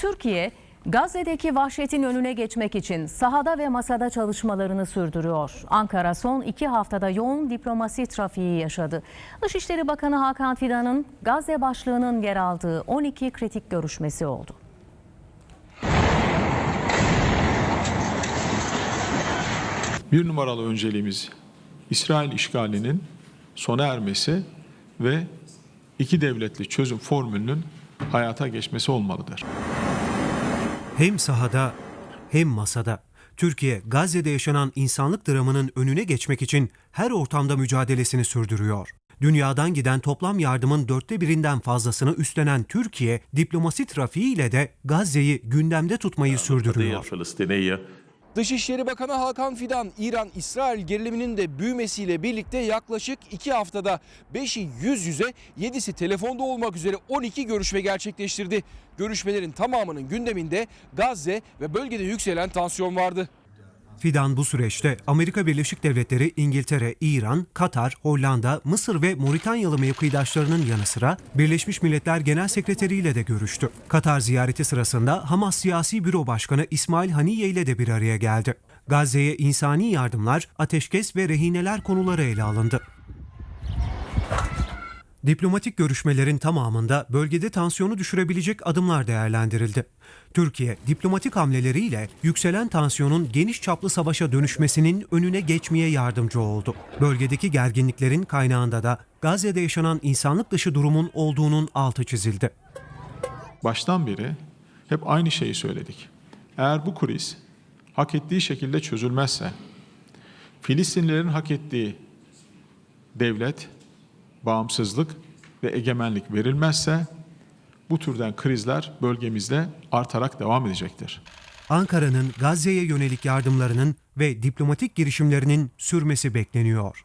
Türkiye, Gazze'deki vahşetin önüne geçmek için sahada ve masada çalışmalarını sürdürüyor. Ankara son iki haftada yoğun diplomasi trafiği yaşadı. Dışişleri Bakanı Hakan Fidan'ın Gazze başlığının yer aldığı 12 kritik görüşmesi oldu. Bir numaralı önceliğimiz İsrail işgalinin sona ermesi ve iki devletli çözüm formülünün hayata geçmesi olmalıdır. Hem sahada hem masada Türkiye Gazze'de yaşanan insanlık dramının önüne geçmek için her ortamda mücadelesini sürdürüyor. Dünyadan giden toplam yardımın dörtte birinden fazlasını üstlenen Türkiye, diplomasi trafiğiyle de Gazze'yi gündemde tutmayı sürdürüyor. Dışişleri Bakanı Hakan Fidan, İran-İsrail geriliminin de büyümesiyle birlikte yaklaşık 2 haftada 5'i yüz yüze, 7'si telefonda olmak üzere 12 görüşme gerçekleştirdi. Görüşmelerin tamamının gündeminde Gazze ve bölgede yükselen tansiyon vardı. Fidan bu süreçte Amerika Birleşik Devletleri, İngiltere, İran, Katar, Hollanda, Mısır ve Moritanyalı mevkidaşlarının yanı sıra Birleşmiş Milletler Genel Sekreteri ile de görüştü. Katar ziyareti sırasında Hamas Siyasi Büro Başkanı İsmail Haniye ile de bir araya geldi. Gazze'ye insani yardımlar, ateşkes ve rehineler konuları ele alındı. Diplomatik görüşmelerin tamamında bölgede tansiyonu düşürebilecek adımlar değerlendirildi. Türkiye, diplomatik hamleleriyle yükselen tansiyonun geniş çaplı savaşa dönüşmesinin önüne geçmeye yardımcı oldu. Bölgedeki gerginliklerin kaynağında da Gazze'de yaşanan insanlık dışı durumun olduğunun altı çizildi. Baştan beri hep aynı şeyi söyledik. Eğer bu kriz hak ettiği şekilde çözülmezse, Filistinlilerin hak ettiği devlet, bağımsızlık ve egemenlik verilmezse bu türden krizler bölgemizde artarak devam edecektir. Ankara'nın Gazze'ye yönelik yardımlarının ve diplomatik girişimlerinin sürmesi bekleniyor.